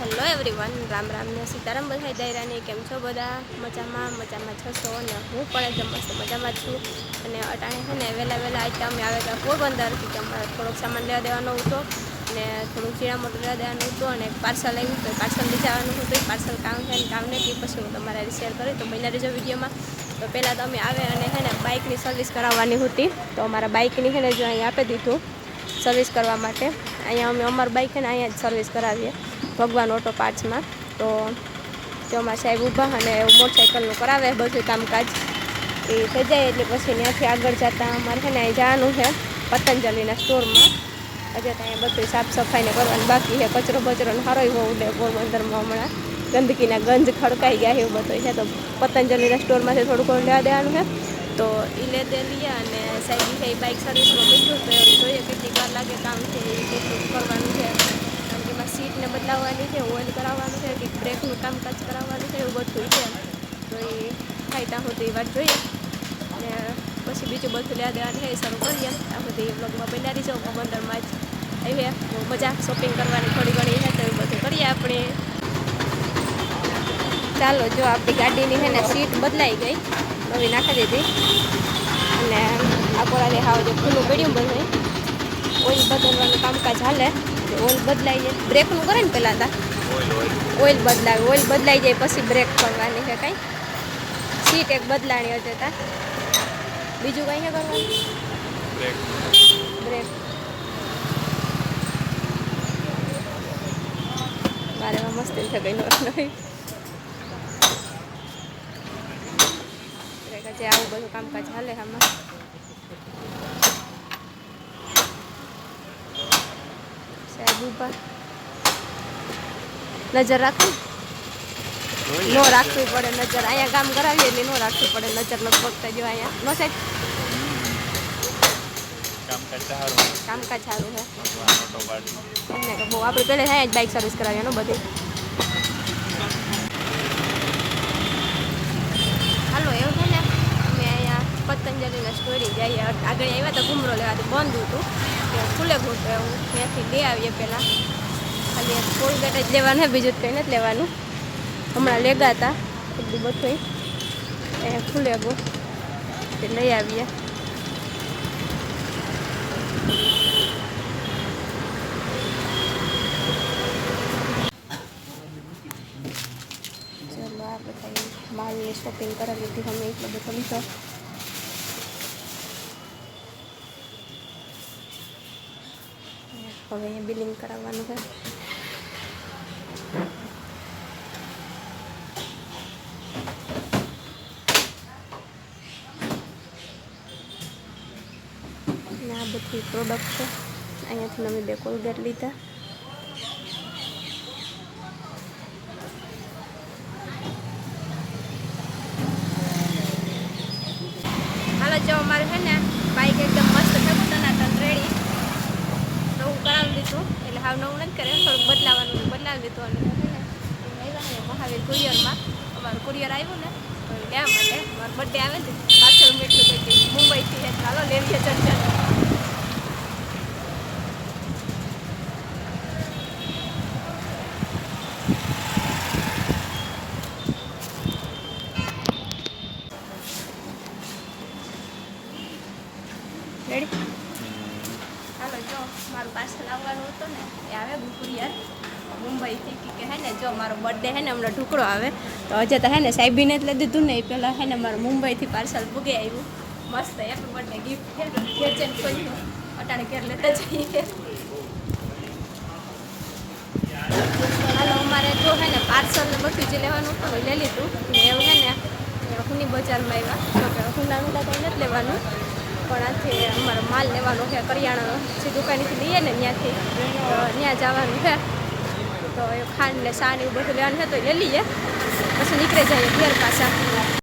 Hello everyone Ram Ram ને સીતારામ બધાઈ દાયરાની કેમ છો બધા? મજામાં મજામાં છસો અને હું પણ એકદમ મસ્ત મજામાં છું. અને અટાણે છે ને વહેલા વહેલા આજે અમે આવે ત્યાં પોરબંદરથી કે અમારે થોડોક સામાન લેવા દેવાનો હતો અને થોડુંક ચીણા મોટું લેવા દેવાનું હતું અને પાર્સલ આવ્યું તો પાર્સલ લઈ જવાનું હતું. પાર્સલ કામ ને કામ નથી, પછી હું તમારે શેર કરી. તો મહિના રહેજો વિડીયોમાં. તો પહેલાં તો અમે આવે અને છે ને બાઇકની સર્વિસ કરાવવાની હતી. તો અમારા બાઇકની છે ને જો અહીં આપી દીધું સર્વિસ કરવા માટે. અહીંયા અમે અમારું બાઇક ને અહીંયા જ સર્વિસ કરાવીએ, ભગવાન ઓટો પાર્ટ્સમાં તો અમારા સાહેબ ઊભા અને મોટરસાઇકલનું કરાવે બધું કામકાજ. એ થઈ જાય એટલે પછી ત્યાંથી આગળ જતાં અમારે છે ને અહીં જવાનું છે પતંજલિના સ્ટોરમાં હજે ત્યાં બધું સાફ સફાઈને કરવાનું બાકી છે. કચરો બચરો ને સારો એવો ઉડે પોરબંદરમાં હમણાં. ગંદકીના ગંજ ખડકાઈ ગયા એવું બધું છે. તો પતંજલિના સ્ટોરમાંથી થોડું ઘણું લેવા દેવાનું છે. તો એ લે દે લઈએ અને સાહેબ છે એ બાઇક સર્વિસમાં મૂક્યું તો જોઈએ કેટલી વાર લાગે કામ છે એ કેટલું કરવાનું છે. કારણ કે એમાં સીટને બદલાવવાની છે, ઓઇલ કરાવવાનું છે, કે બ્રેકનું કામકાજ કરાવવાનું છે, એવું બધું છે. તો એ થાય ત્યાં સુધી વાત જોઈએ. અને પછી બીજું બધું લેવા દેવાનું એ શરૂ કરીએ. ત્યાં સુધી બ્લોગમાં બનાવી જાઉં પોરબંદરમાં જ આવીએ બહુ મજા શોપિંગ કરવાની થોડી ઘણી છે તો એવું બધું કરીએ આપણે. ચાલો, જો આપણી ગાડીની છે ને સીટ બદલાઈ ગઈ. નવી નાખી દીધી. અને આકોરાથી હાવ જે ખુલ્લું પડ્યું બધું. ઓઇલ બદલવાનું કામકાજ હાલે. ઓઇલ બદલાઈ જાય બ્રેકનું કરે ને પહેલાં તા? ઓઇલ બદલાવે. ઓઇલ બદલાઈ જાય પછી બ્રેક કરવાની છે કાંઈ. સીટ એક બદલાણી હશે તા. બીજું કંઈ છે કરવાનું? બ્રેક મારે મસ્તી છે કંઈ નવી જે આવું બધું કામકાજ હાલે આમાં. સાહેબ ઉપર નજર રાખવી નો રાખવી પડે નજર. અહીંયા કામ કરાવીએ એટલે નો રાખવી પડે નજર લગભગ જો અહીંયા. નો સાહેબ? કામકાજ સારું કામકાજ સારું કે બહુ. આપણે પહેલે અહીંયા જ બાઇક સર્વિસ કરાવીએ ને બધી હાલો એવું છે ને અમે અહીંયા પતંજલિના સ્ટોરી જઈએ આગળ આવ્યા તો ઘૂમરો લેવાથી બંધ હતું. ખુલ્લે ઘૂંટો એવું. ત્યાંથી લઈ આવીએ પહેલાં. ખાલી ફૂલ ગેટ જ લેવાનું બીજું તો કંઈ નથી લેવાનું. હમણાં લેગા હતા, બધું બધું એ ખુલ્લે ગો તે લઈ આવીએ. માલની શોપિંગ કરાવી લીધી. અમે એટલો બધો લીધો. હવે બિલિંગ કરાવવાનું છે. આ બધી પ્રોડક્ટ છે. અહીંયાથી અમે બે કોલગેટ લીધા. હાલો, જો અમારે છે ને બાઇક એકદમ મસ્ત થયું ટનાટન રેડી નવું લીધું એટલે હાવ નવું નથી કરે થોડુંક બદલાવાનું બદલાવી દીધું અને મહાવીર કુરિયરમાં. અમારું કુરિયર આવ્યું ને, તો લેવા માટે. મારો બર્થડે આવે ને, પાછળ મેટલું થઈ મુંબઈથી ચાલો લેવીએ ચર્ચા રેડી હાલો જો મારું પાર્સલ આવવાનું હતું ને, એ આવે કુરિયર મુંબઈથી કે હે ને, જો મારો બર્થડે હે ને, હમણાં ઢુકડો આવે. તો હજે તો હે ને સાહેબીને જ લઈ દીધું ને, એ પહેલાં હે ને, મારું મુંબઈથી પાર્સલ ભૂગી આવ્યું. મસ્ત હેપી બર્થડે ગિફ્ટ છે ઘેર અટાણે ઘેર લેતા જઈએ. હાલો, અમારે જો હે ને, પાર્સલ ને બધું જે લેવાનું હતું લઈ લીધું. ને એવું હે ને હુની બજારમાં આવ્યા. જો કે હુનાનું તો કંઈ નથી લેવાનું. પણ આથી અમારો માલ લેવાનો છે, કરિયાણાનો. જે દુકાનેથી લઈએ ને ત્યાંથી ત્યાં જવાનું છે. તો એ ખાંડ ને એવું બધું લેવાનું છે, તો એ લઈ લઈએ. પછી નીકળી જઈએ ઘેર પાછા.